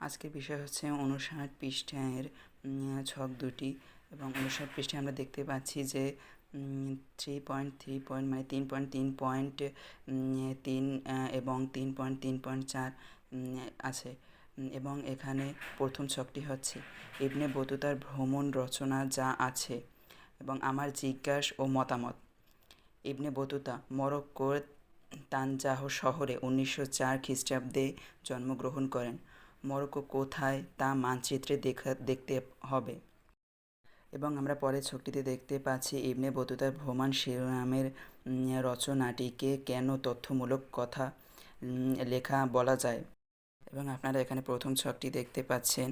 আজকের বিষয় হচ্ছে উনষাট পৃষ্ঠার উম, ছক দুটি এবং উনষাট পৃষ্ঠায় আমরা দেখতে পাচ্ছি যে থ্রি পয়েন্ট থ্রি পয়েন্ট মানে তিন পয়েন্ট তিন পয়েন্ট তিন এবং তিন পয়েন্ট তিন পয়েন্ট চার আছে। এবং এখানে প্রথম ছকটি হচ্ছে ইবনে বতুতার ভ্রমণ রচনা যা আছে এবং আমার জিজ্ঞাস ও মতামত। ইবনে বতুতা মরক্কোর তানজাহ শহরে উনিশশো চার খ্রিস্টাব্দে জন্মগ্রহণ করেন। মরক্কো কোথায় তা মানচিত্রে দেখা, দেখতে হবে। এবং আমরা পরের ছকটিতে দেখতে পাচ্ছি ইবনে বতুতার ভ্রমণ শিরোনামের রচনাটিকে কেন তথ্যমূলক কথা লেখা বলা যায়। এবং আপনারা এখানে প্রথম ছকটি দেখতে পাচ্ছেন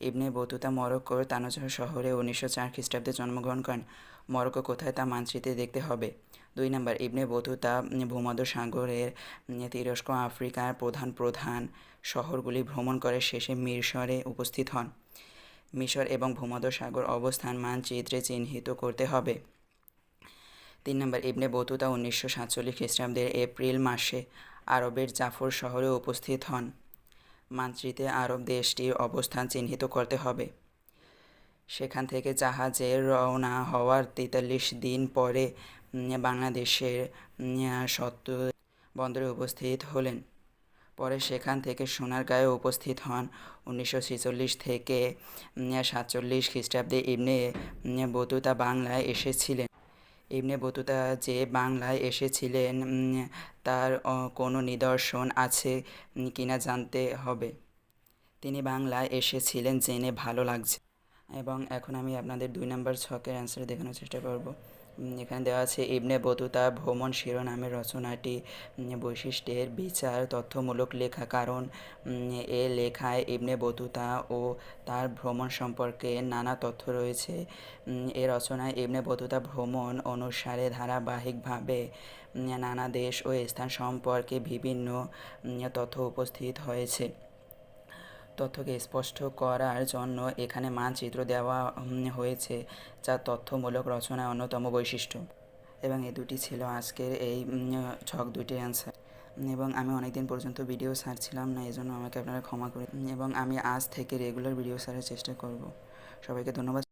ইবনে বতুতা মরক্কোর তানজাহ শহরে উনিশশো চার খ্রিস্টাব্দে জন্মগ্রহণ করেন। মরক্কো কোথায় তা মানচিত্রে দেখতে হবে। দুই নম্বর, ইবনে বতুতা ভূমধ্য সাগরের তুরস্ক আফ্রিকার প্রধান প্রধান শহরগুলি ভ্রমণ করে শেষে মিরসরে উপস্থিত হন। মিশর এবং ভূমধ্য সাগর অবস্থান মানচিত্রে চিহ্নিত করতে হবে। তিন নম্বর, ইবনে বতুতা উনিশশো সাতচল্লিশ খ্রিস্টাব্দের এপ্রিল মাসে আরবের জাফর শহরে উপস্থিত হন। মানচিত্রে আরব দেশটির অবস্থান চিহ্নিত করতে হবে। সেখান থেকে জাহাজে রওনা হওয়ার তেতাল্লিশ দিন পরে বাংলাদেশের সত্য বন্দরে উপস্থিত হলেন। পরে সেখান থেকে সোনারগাঁয়ে উপস্থিত হন। উনিশশো ছেচল্লিশ থেকে সাতচল্লিশ খ্রিস্টাব্দে ইবনে বতুতা বাংলায় এসেছিলেন। ইবনে বতুতা যে বাংলায় এসেছিলেন তার কোনো নিদর্শন আছে কিনা জানতে হবে। তিনি বাংলায় এসেছিলেন জেনে ভালো লাগছে। এবং এখন আমি আপনাদের দুই নম্বর ছকের অ্যান্সার দেখানোর চেষ্টা করব। এখানে দেওয়া আছে, ইবনে বতুতা ভ্রমণ শিরোনামের রচনাটি বৈশিষ্ট্যের বিচার তথ্যমূলক লেখা, কারণ এ লেখায় ইবনে বতুতা ও তার ভ্রমণ সম্পর্কে নানা তথ্য রয়েছে। এ রচনায় ইবনে বতুতা ভ্রমণ অনুসারে ধারাবাহিকভাবে নানা দেশ ও স্থান সম্পর্কে বিভিন্ন তথ্য উপস্থিত হয়েছে। তথ্যকে স্পষ্ট করার জন্য এখানে মানচিত্র দেওয়া হয়েছে যা তথ্যমূলক রচনার অন্যতম বৈশিষ্ট্য। এবং এই দুটি ছিল আজকের এই ছক দুটি অ্যান্সার এবং আমি অনেক দিন পর্যন্ত ভিডিও সারছিলাম না এই জন্য আমাকে আপনারা ক্ষমা করে, এবং আমি আজ থেকে রেগুলার ভিডিও সারার চেষ্টা করব। সবাইকে ধন্যবাদ।